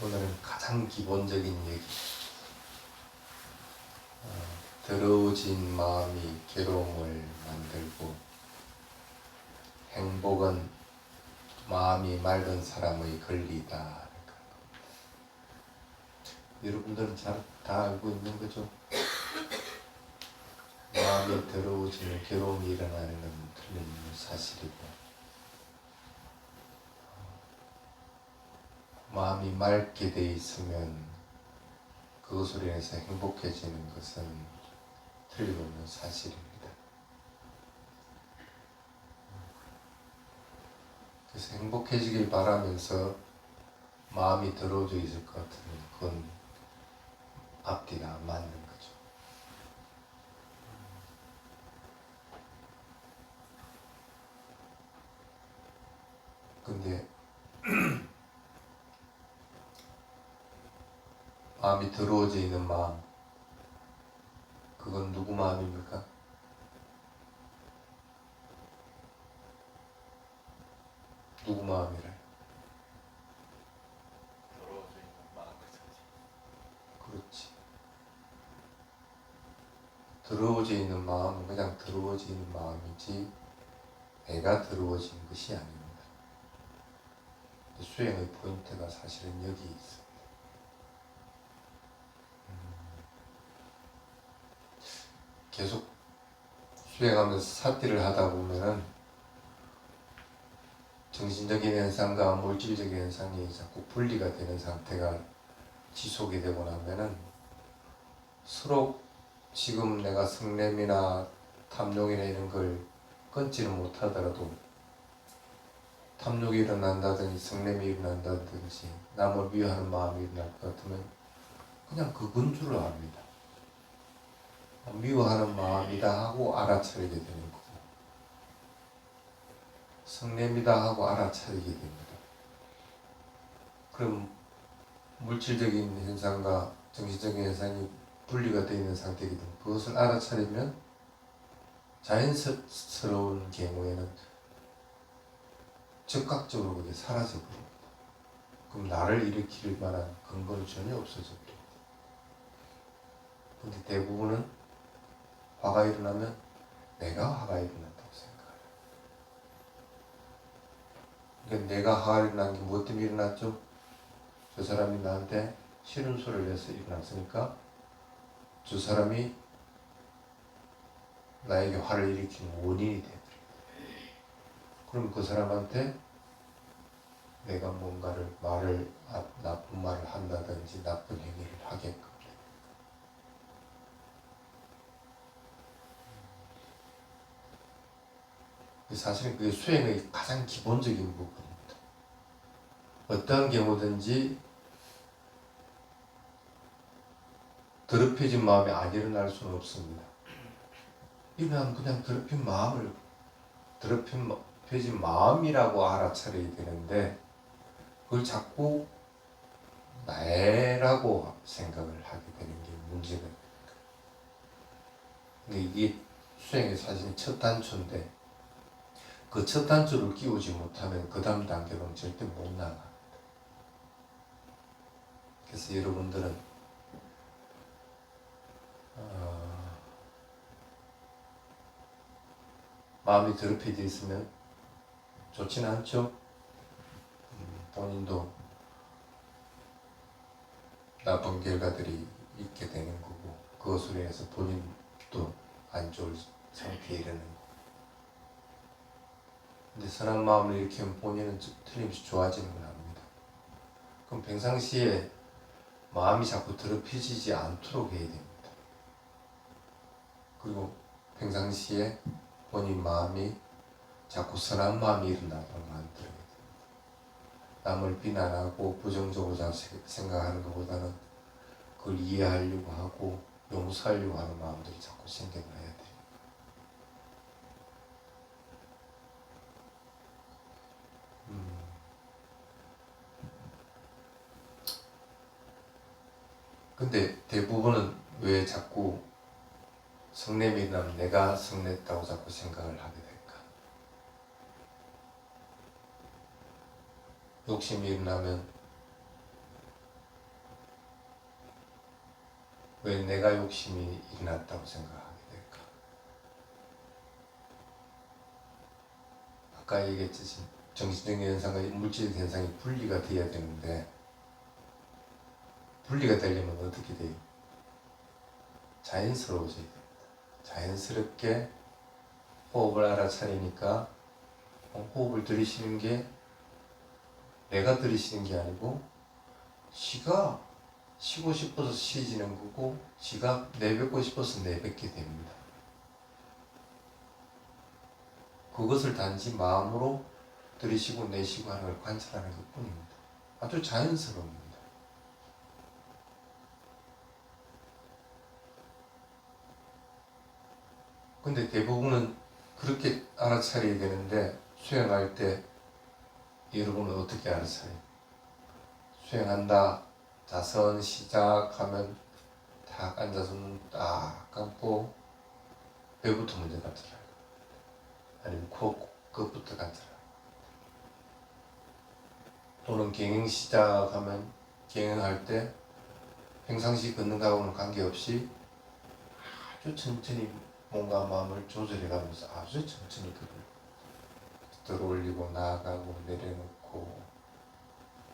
오늘은 가장 기본적인 얘기. 어, 더러워진 마음이 괴로움을 만들고 행복은 마음이 맑은 사람의 권리다. 여러분들은 잘 다 알고 있는 거죠? 마음이 더러워지면 괴로움이 일어나는 건 틀린 사실이고 마음이 맑게 돼 있으면 그것으로 인해서 행복해지는 것은 틀림없는 사실입니다. 그래서 행복해지길 바라면서 마음이 더러워져 있을 것 같으면 그건 앞뒤가 안 맞는 거죠. 근데 마음이 더러워져 있는 마음 그건 누구 마음입니까? 누구 마음이래? 더러워져 있는 사지. 그렇지. 더러워져 있는 마음은 그냥 더러워져 있는 마음이지 내가 더러워진 것이 아닙니다. 수행의 포인트가 사실은 여기 있습니다. 음. 계속 수행하면서 사티를 하다 보면은 정신적인 현상과 물질적인 현상이 자꾸 분리가 되는 상태가 지속이 되고 나면은 서로 지금 내가 성냄이나 탐욕이나 이런 걸 끊지는 못하더라도 탐욕이 일어난다든지 성냄이 일어난다든지 남을 미워하는 마음이 일어날 것 같으면 그냥 그건 줄 압니다. 미워하는 마음이다 하고 알아차리게 되는 거고 성냄이다 하고 알아차리게 됩니다. 그럼 물질적인 현상과 정신적인 현상이 분리가 되어 있는 상태이기 그것을 알아차리면 자연스러운 경우에는 즉각적으로 그게 사라져버립니다. 그럼 나를 일으킬 만한 근거는 전혀 없어져 버립니다. 근데 대부분은 화가 일어나면 내가 화가 일어났다고 생각해요. 그러니까 내가 화가 일어난 게 무엇 때문에 일어났죠? 저 사람이 나한테 싫은 소리를 해서 일어났으니까 저 사람이 나에게 화를 일으키는 원인이 돼버립니다. 그럼 그 사람한테 내가 뭔가를 말을 아, 나쁜 말을 한다든지 나쁜 행위를 하게끔 됩니다. 사실은 그게 수행의 가장 기본적인 부분입니다. 어떠한 경우든지 더럽혀진 마음이 안 일어날 수는 없습니다. 일어나면 그냥 더럽힌 마음을 더럽혀진 마음이라고 알아차려야 되는데 그걸 자꾸 나라고 생각을 하게 되는 게 문제가 됩니다. 이게 수행의 사실 첫 단초인데 그 첫 단추를 끼우지 못하면 그 다음 단계로는 절대 못 나가. 그래서 여러분들은 어, 마음이 더럽혀져 있으면 좋지는 않죠. 음, 본인도 나쁜 결과들이 있게 되는 거고 그것으로 인해서 본인도 안 좋을 상태에 이르는 근데 선한 마음을 일으키면 본인은 틀림없이 좋아지는 걸 압니다. 그럼 평상시에 마음이 자꾸 더럽혀지지 않도록 해야 됩니다. 그리고 평상시에 본인 마음이 자꾸 선한 마음이 일어나도록 만들어야 됩니다. 남을 비난하고 부정적으로 생각하는 것보다는 그걸 이해하려고 하고 용서하려고 하는 마음들이 자꾸 생겨나야 돼요. 근데 대부분은 왜 자꾸 성냄이 난 내가 성냈다고 자꾸 생각을 하게 될까? 욕심이 일어나면 왜 내가 욕심이 일어났다고 생각하게 될까? 아까 얘기했듯이 정신적인 현상과 물질적 현상이 분리가 되어야 되는데 분리가 되려면 어떻게 돼요? 자연스러워져야 됩니다. 자연스럽게 호흡을 알아차리니까 어, 호흡을 들이쉬는 게 내가 들이쉬는 게 아니고 지가 쉬고 싶어서 쉬지는 거고 지가 내뱉고 싶어서 내뱉게 됩니다. 그것을 단지 마음으로 들이쉬고 내쉬고 하는 걸 관찰하는 것 뿐입니다. 아주 자연스러웁니다. 근데 대부분은 그렇게 알아차려야 되는데 수행할 때 여러분은 어떻게 알아차려요? 수행한다. 자선 시작하면 딱 앉아서 눈딱 감고 배부터 먼저 관찰하고 아니면 코, 끝부터 관찰하고 또는 경영 시작하면 경영할 때 평상시 걷는 거하고는 관계없이 아주 천천히 몸과 마음을 조절해 가면서 아주 천천히 그걸 들어올리고 나아가고 내려놓고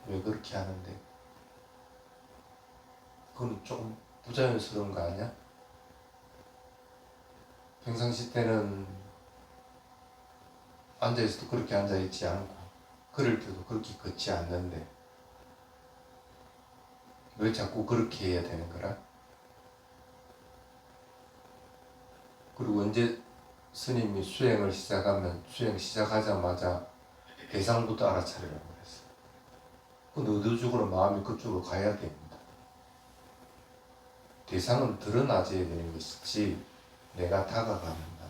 왜 그렇게 하는데 그건 조금 부자연스러운 거 아니야? 평상시 때는 앉아있어도 그렇게 앉아있지 않고 걸을 때도 그렇게 걷지 않는데 왜 자꾸 그렇게 해야 되는 거라? 그리고 언제 스님이 수행을 시작하면 수행 시작하자마자 대상부터 알아차리라고 그랬어. 그 의도적으로 마음이 그쪽으로 가야 됩니다. 대상은 드러나져야 되는 것이지 내가 다가가면 안 됩니다.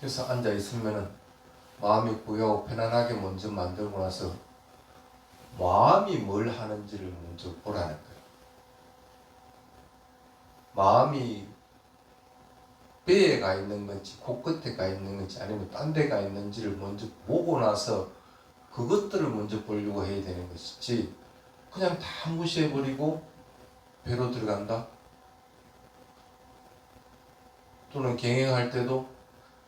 그래서 앉아 있으면은 마음이 고요하고 편안하게 먼저 만들고 나서 마음이 뭘 하는지를 먼저 보라는 거예요. 마음이 배에 가 있는 건지 코끝에 가 있는 건지 아니면 딴 데 가 있는지를 먼저 보고 나서 그것들을 먼저 보려고 해야 되는 것이지 그냥 다 무시해버리고 배로 들어간다? 또는 경영할 때도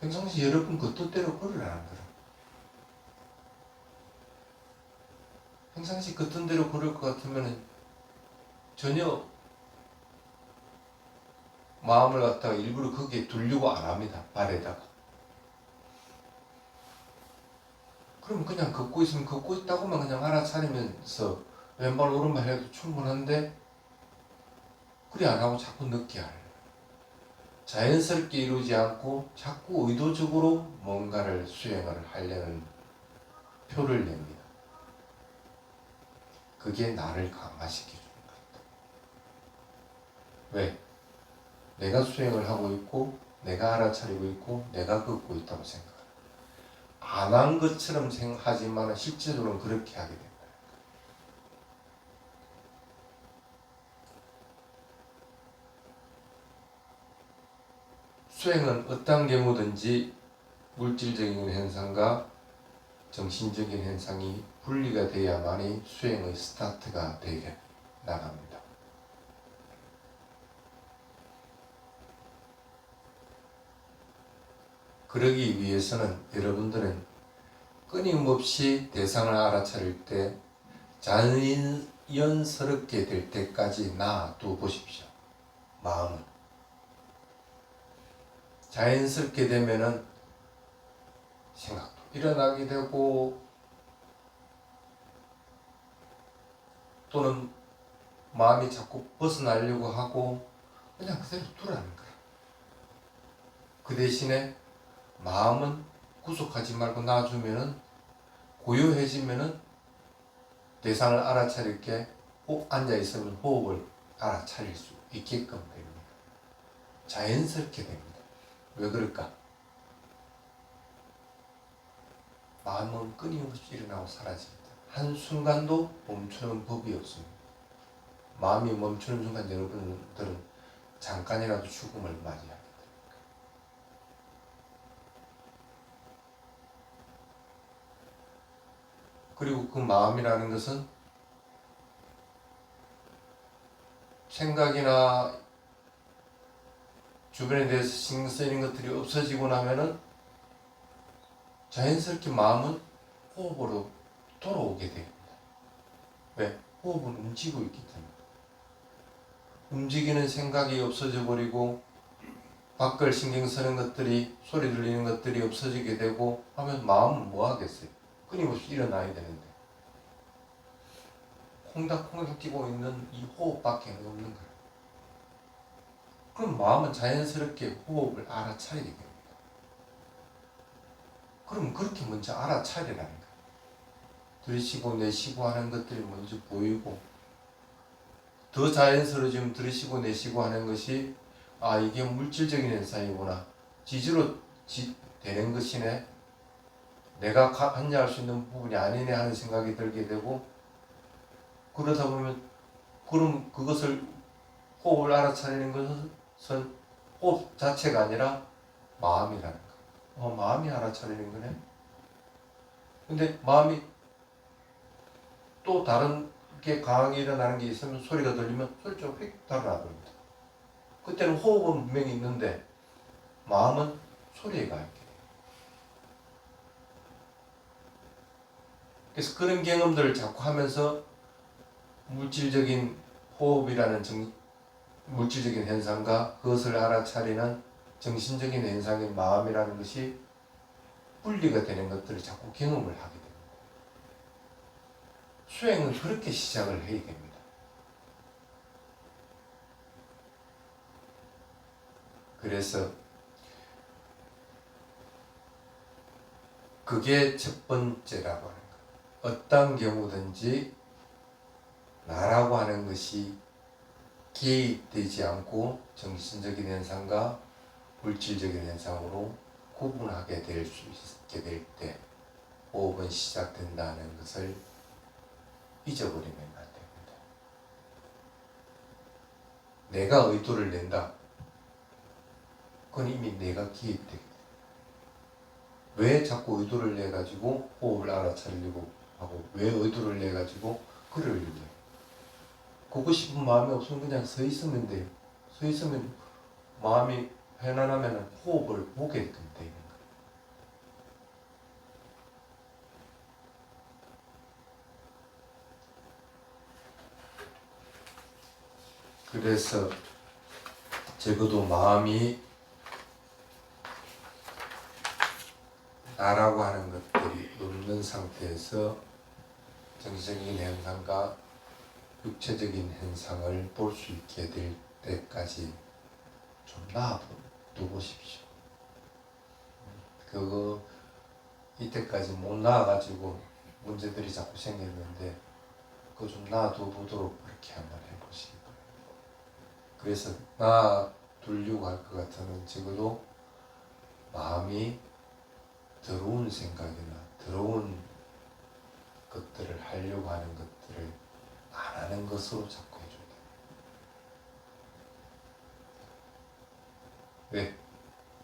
평상시 여러분 그 뜻대로 걸으라는 거라. 평상시 그 뜻대로 걸을 것 같으면 전혀 마음을 갖다가 일부러 거기에 두려고 안 합니다. 발에다가. 그럼 그냥 걷고 있으면 걷고 있다고만 그냥 알아차리면서 왼발 오른발 해도 충분한데 그리 안 하고 자꾸 늦게 할. 자연스럽게 이루지 않고 자꾸 의도적으로 뭔가를 수행을 하려는 표를 냅니다. 그게 나를 강화시켜주는 겁니다. 왜? 내가 수행을 하고 있고 내가 알아차리고 있고 내가 걷고 있다고 생각해요. 안한 것처럼 생각하지만 실제로는 그렇게 하게 된다. 수행은 어떤 경우든지 물질적인 현상과 정신적인 현상이 분리가 돼야만이 수행의 스타트가 되게 나갑니다. 그러기 위해서는 여러분들은 끊임없이 대상을 알아차릴 때 자연스럽게 될 때까지 놔둬 보십시오. 마음을. 자연스럽게 되면은 생각도 일어나게 되고 또는 마음이 자꾸 벗어나려고 하고 그냥 그대로 두라는 거야. 그 대신에 마음은 구속하지 말고 놔주면은 고요해지면은 대상을 알아차릴 게꼭 앉아 있으면 호흡을 알아차릴 수 있게끔 됩니다. 자연스럽게 됩니다. 왜 그럴까? 마음은 끊임없이 일어나고 사라집니다. 한 순간도 멈추는 법이 없습니다. 마음이 멈추는 순간 여러분들은 잠깐이라도 죽음을 맞이합니다. 그리고 그 마음이라는 것은 생각이나 주변에 대해서 신경 쓰이는 것들이 없어지고 나면은 자연스럽게 마음은 호흡으로 돌아오게 됩니다. 왜? 호흡은 움직이고 있기 때문에. 움직이는 생각이 없어져 버리고 밖을 신경 쓰는 것들이 소리 들리는 것들이 없어지게 되고 하면 마음은 뭐 하겠어요? 끊임없이 일어나야 되는데 콩닥콩닥 뛰고 있는 이 호흡밖에 없는 거예요. 그럼 마음은 자연스럽게 호흡을 알아차리게 됩니다. 그럼 그렇게 먼저 알아차리라는 거예요. 들이쉬고 내쉬고 하는 것들이 먼저 보이고 더 자연스러워지면 들이쉬고 내쉬고 하는 것이 아 이게 물질적인 현상이구나 지지로 지, 되는 것이네 내가 가- 합리할 수 있는 부분이 아니네 하는 생각이 들게 되고 그러다 보면 그럼 그것을 호흡을 알아차리는 것은 호흡 자체가 아니라 마음이라는 거. 어, 마음이 알아차리는 거네. 근데 마음이 또 다른 게 강하게 일어나는 게 있으면 소리가 들리면 소리가 휙 달아나버립니다. 그때는 호흡은 분명히 있는데 마음은 소리에 가 있게 돼요. 그래서 그런 경험들을 자꾸 하면서 물질적인 호흡이라는 정, 물질적인 현상과 그것을 알아차리는 정신적인 현상인 마음이라는 것이 분리가 되는 것들을 자꾸 경험을 하게 됩니다. 수행은 그렇게 시작을 해야 됩니다. 그래서 그게 첫 번째라고 거. 어떤 경우든지 나라고 하는 것이 개입되지 않고 정신적인 현상과 물질적인 현상으로 구분하게 될 수 있게 될 때 호흡은 시작된다는 것을 잊어버리면 안 됩니다. 내가 의도를 낸다. 그건 이미 내가 기입되게 돼. 왜 자꾸 의도를 내 가지고 호흡을 알아차리려고 하고 왜 의도를 내 가지고 그러려고 해요. 보고 싶은 마음이 없으면 그냥 서 있으면 돼요. 서 있으면 마음이 편안하면 호흡을 보게끔 되는 거예요. 그래서 적어도 마음이 나라고 하는 것들이 없는 상태에서 정신적인 현상과 육체적인 현상을 볼 수 있게 될 때까지 좀 놔두십시오. 그거 이때까지 못 나와가지고 문제들이 자꾸 생겼는데 그거 좀 놔두도록 그렇게 한번 해보시기 바랍니다. 그래서 놔두려고 할 것 같으면 적어도 마음이 더러운 생각이나 더러운 것들을 하려고 하는 것들을 안 하는 것으로 자꾸 해줘야 돼. 왜?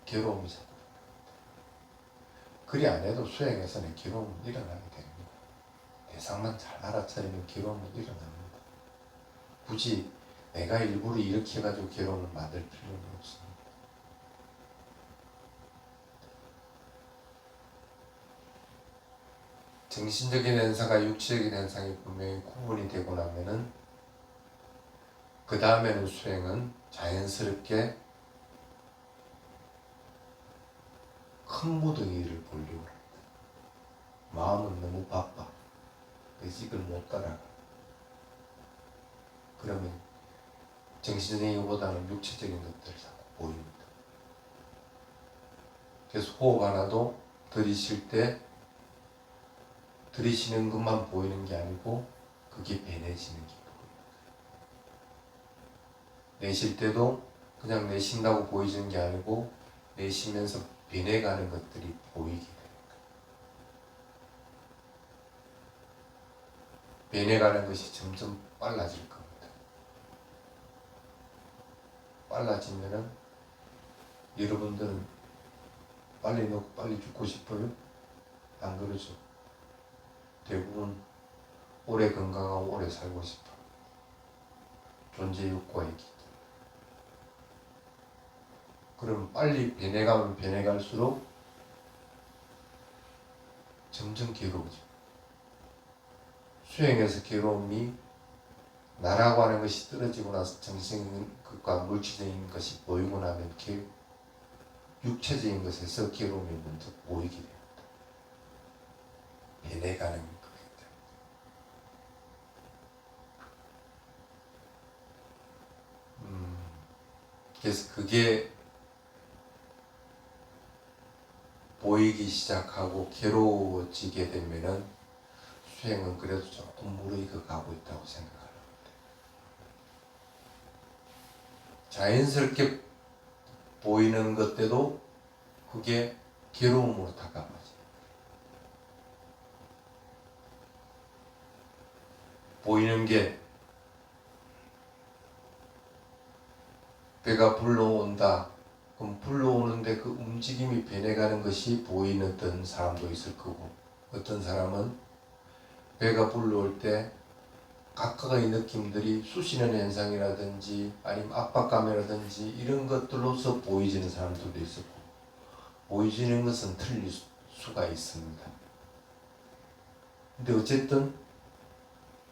괴로움이 자꾸. 그리 안 해도 수행에서는 괴로움은 일어나게 됩니다. 대상만 잘 알아차리면 괴로움은 일어납니다. 굳이 내가 일부러 해가지고 괴로움을 만들 필요는 없습니다. 정신적인 현상과 육체적인 현상이 분명히 구분이 되고 나면은 그 다음에는 수행은 자연스럽게 큰 무더기를 보려고 합니다. 마음은 너무 바빠. 그래서 이걸 못 따라가. 그러면 정신적인 것보다는 육체적인 것들이 자꾸 보입니다. 그래서 호흡 하나도 들이쉴 때 들이쉬는 것만 보이는 게 아니고 그게 배내지는 게 보여요. 내쉴 때도 그냥 내쉰다고 보이지는 게 아니고 내쉬면서 배내가는 것들이 보이게 됩니다. 배내가는 것이 점점 빨라질 겁니다. 빨라지면은 여러분들은 빨리 넣고 빨리 죽고 싶어요? 안 그러죠? 대부분 오래 건강하고 오래 살고 싶어. 존재 욕구가 있기 때문에. 그럼 빨리 변해가면 변해갈수록 점점 괴로워져. 수행에서 괴로움이 나라고 하는 것이 떨어지고 나서 정신적인 것과 물질적인 것이 보이고 나면 개, 육체적인 것에서 괴로움이 먼저 보이게 됩니다. 변해가는 거기 때문에. 음, 그래서 그게 보이기 시작하고 괴로워지게 되면은 수행은 그래도 조금 무르익어 가고 있다고 생각합니다. 자연스럽게 보이는 것 때도 그게 괴로움으로 다가가죠. 보이는 게 배가 불러온다. 그럼 불러오는데 그 움직임이 변해가는 것이 보이는 어떤 사람도 있을 거고 어떤 사람은 배가 불러올 때 각각의 느낌들이 쑤시는 현상이라든지 아니면 압박감이라든지 이런 것들로서 보이지는 사람들도 있었고 보이지는 것은 틀릴 수- 수가 있습니다. 근데 어쨌든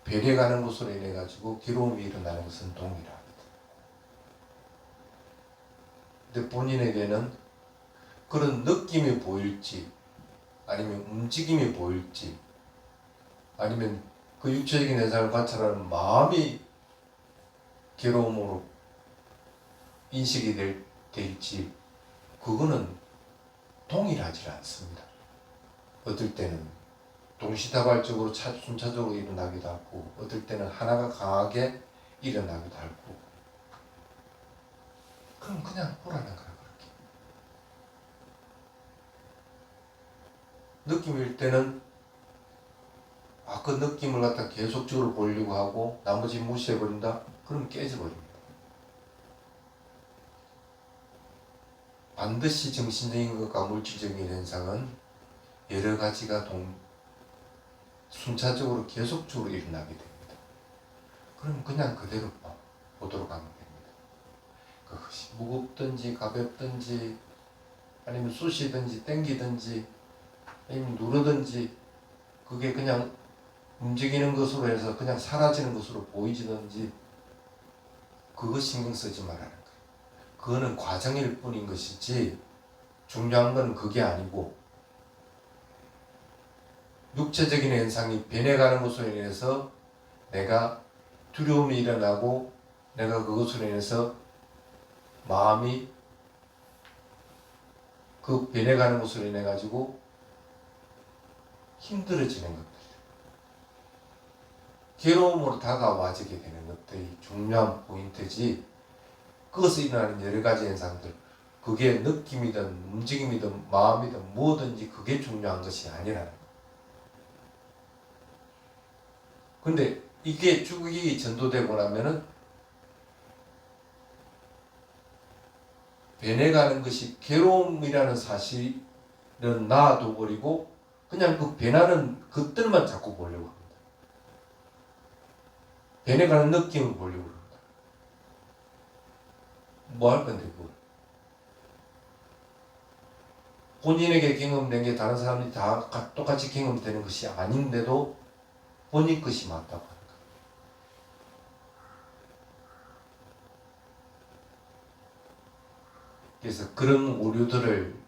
변해가는 것으로 인해 가지고 괴로움이 일어나는 것은 동일합니다. 근데 본인에게는 그런 느낌이 보일지 아니면 움직임이 보일지 아니면 그 육체적인 현상을 관찰하는 마음이 괴로움으로 인식이 될, 될지 그거는 동일하지 않습니다. 어떨 때는 동시다발적으로 차, 순차적으로 일어나기도 하고 어떨 때는 하나가 강하게 일어나기도 하고 그럼 그냥 거야 그렇게. 느낌일 때는 아 그 느낌을 갖다 계속적으로 보려고 하고 나머지 무시해버린다? 그럼 깨져버립니다. 반드시 정신적인 것과 물질적인 현상은 여러 가지가 동 순차적으로 계속적으로 일어나게 됩니다. 그럼 그냥 그대로 봐- 보도록 됩니다 무겁든지 가볍든지 아니면 쑤시든지 땡기든지 아니면 누르든지 그게 그냥 움직이는 것으로 해서 그냥 사라지는 것으로 보이지든지 그거 신경 쓰지 말라는 거예요. 그거는 과정일 뿐인 것이지 중요한 건 그게 아니고 육체적인 현상이 변해가는 것으로 인해서 내가 두려움이 일어나고 내가 그것으로 인해서 마음이 그 변해가는 것으로 인해 가지고 힘들어지는 것들, 괴로움으로 다가와지게 되는 것들이 중요한 포인트지. 그것에 일어나는 여러 가지 현상들, 그게 느낌이든 움직임이든 마음이든 뭐든지 그게 중요한 것이 아니라는 거. 근데 이게 쭉이 전도되고 나면은 변해가는 것이 괴로움이라는 사실은 놔둬 버리고 그냥 그 변하는 것들만 자꾸 보려고 합니다. 변해가는 느낌을 보려고 합니다. 뭐 할 건데 그걸? 본인에게 경험된 게 다른 사람들이 다 가- 똑같이 경험되는 것이 아닌데도 본인 것이 맞다고 하는 거예요. 그래서 그런 오류들을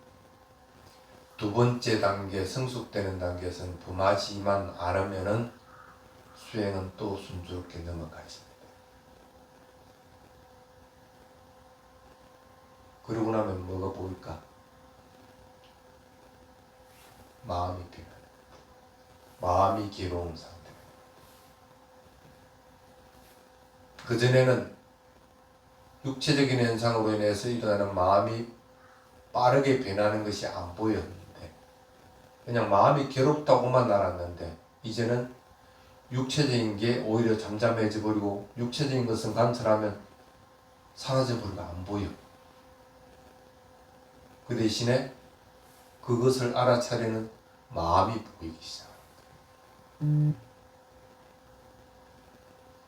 두 번째 단계 성숙되는 단계에서는 범하지만 않으면은 수행은 또 순조롭게 넘어가십니다. 그러고 나면 뭐가 보일까? 마음이 변해. 마음이 괴로운 상태. 그 전에는 육체적인 현상으로 인해서 일어나는 마음이 빠르게 변하는 것이 안 보였는데 그냥 마음이 괴롭다고만 알았는데 이제는 육체적인 게 오히려 잠잠해져 버리고 육체적인 것은 관찰하면 사라져 버리고 안 보여. 그 대신에 그것을 알아차리는 마음이 보이기 시작합니다.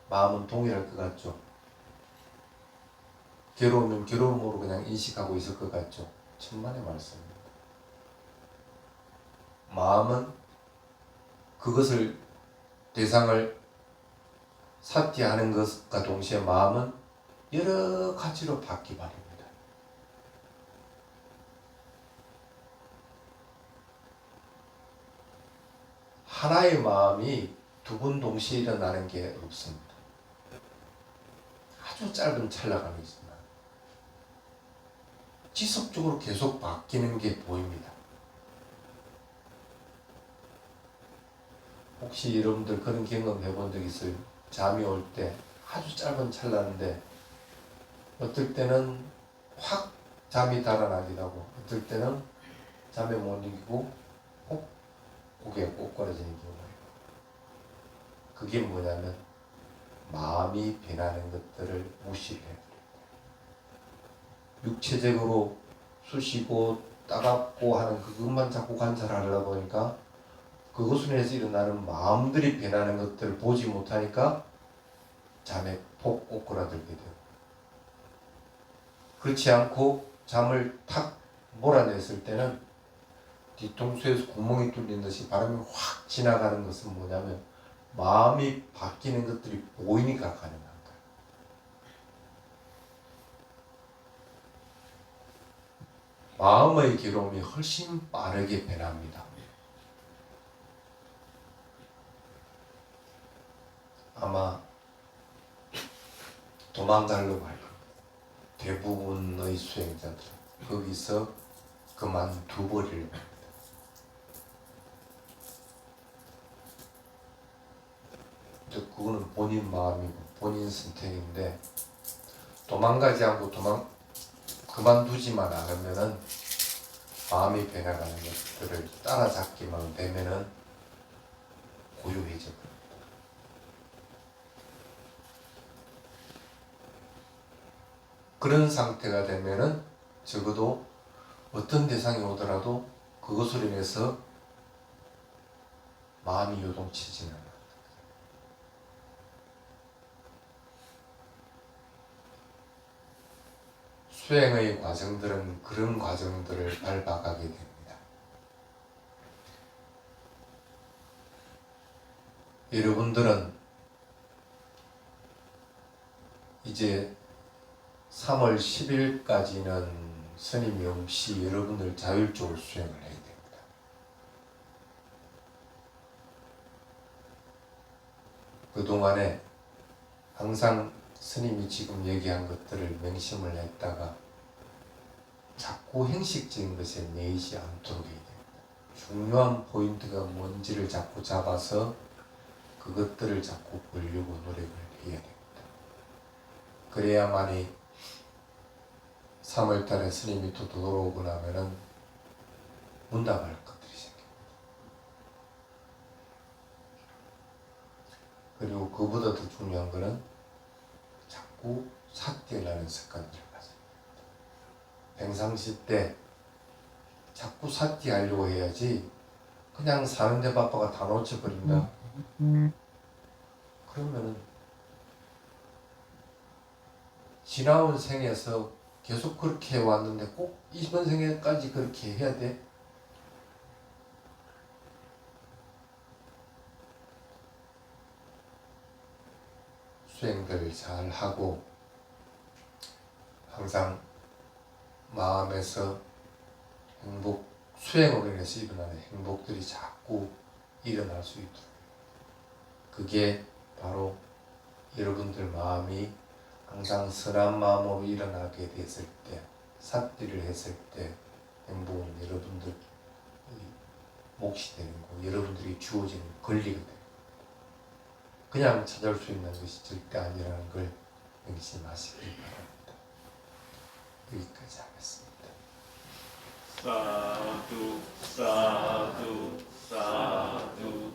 마음은 동일할 것 같죠? 괴로우면 괴로움으로 그냥 인식하고 있을 것 같죠. 천만의 말씀입니다. 마음은 그것을 대상을 사티하는 것과 동시에 마음은 여러 가지로 바뀌 바랍니다. 하나의 마음이 두번 동시에 일어나는 게 없습니다. 아주 짧은 찰나감이지만 지속적으로 계속 바뀌는 게 보입니다. 혹시 여러분들 그런 경험 해본 적 있어요? 잠이 올 때 아주 짧은 찰나인데 어떨 때는 확 잠이 달아나기도 하고 어떨 때는 잠에 못 이기고 꼭 고개가 꼬꾸라지는 있고 그게 뭐냐면 마음이 변하는 것들을 무시해요. 육체적으로 쑤시고 따갑고 하는 그것만 자꾸 관찰하려다 보니까 그것으로 인해서 일어나는 마음들이 변하는 것들을 보지 못하니까 잠에 폭 꼬꾸라들게 돼요. 그렇지 않고 잠을 탁 몰아냈을 때는 뒤통수에서 구멍이 뚫린 듯이 바람이 확 지나가는 것은 뭐냐면 마음이 바뀌는 것들이 보이니까 거예요. 마음의 괴로움이 훨씬 빠르게 변합니다. 아마 할 겁니다. 대부분의 수행자들은 거기서 그만두버리려고 합니다. 그거는 본인 마음이고 본인 선택인데 도망가지 않고 도망 그만두지만 않으면은 마음이 변해가는 것들을 따라잡기만 되면은 고요해져 버립니다. 그런 상태가 되면은 적어도 어떤 대상이 오더라도 그것으로 인해서 마음이 요동치지는 않아요. 수행의 과정들은 그런 과정들을 밟아가게 됩니다. 여러분들은 이제 3월 10일까지는 스님이 없이 여러분들 자율적으로 수행을 해야 됩니다. 그동안에 항상 스님이 지금 얘기한 것들을 명심을 했다가 자꾸 형식적인 것에 매이지 않도록 해야 됩니다. 중요한 포인트가 뭔지를 자꾸 잡아서 그것들을 자꾸 보려고 노력을 해야 됩니다. 그래야만이 3월달에 스님이 또 돌아오고 나면은 문답할 것들이 생깁니다. 그리고 그보다 더 중요한 거는 자꾸 삿대라는 습관들을 가져요. 평상시 때 자꾸 삿대 하려고 해야지 그냥 사는데 바빠가 다 놓쳐버린다. 그러면은 지나온 생에서 계속 그렇게 해왔는데 꼭 이번 생에까지 그렇게 해야 돼? 수행들 잘 하고 항상 마음에서 행복 수행으로 인해서 일어나는 행복들이 자꾸 일어날 수 있도록 그게 바로 여러분들 마음이 항상 선한 마음으로 일어나게 됐을 때 삿띠를 했을 때 행복은 여러분들 몫이 되는 거 여러분들이 주어지는 권리가 돼요. 그냥 찾아올 수 있는 것이 절대 아니라는 걸 명심하시길 바랍니다. 여기까지 하겠습니다. 사두 사두 사두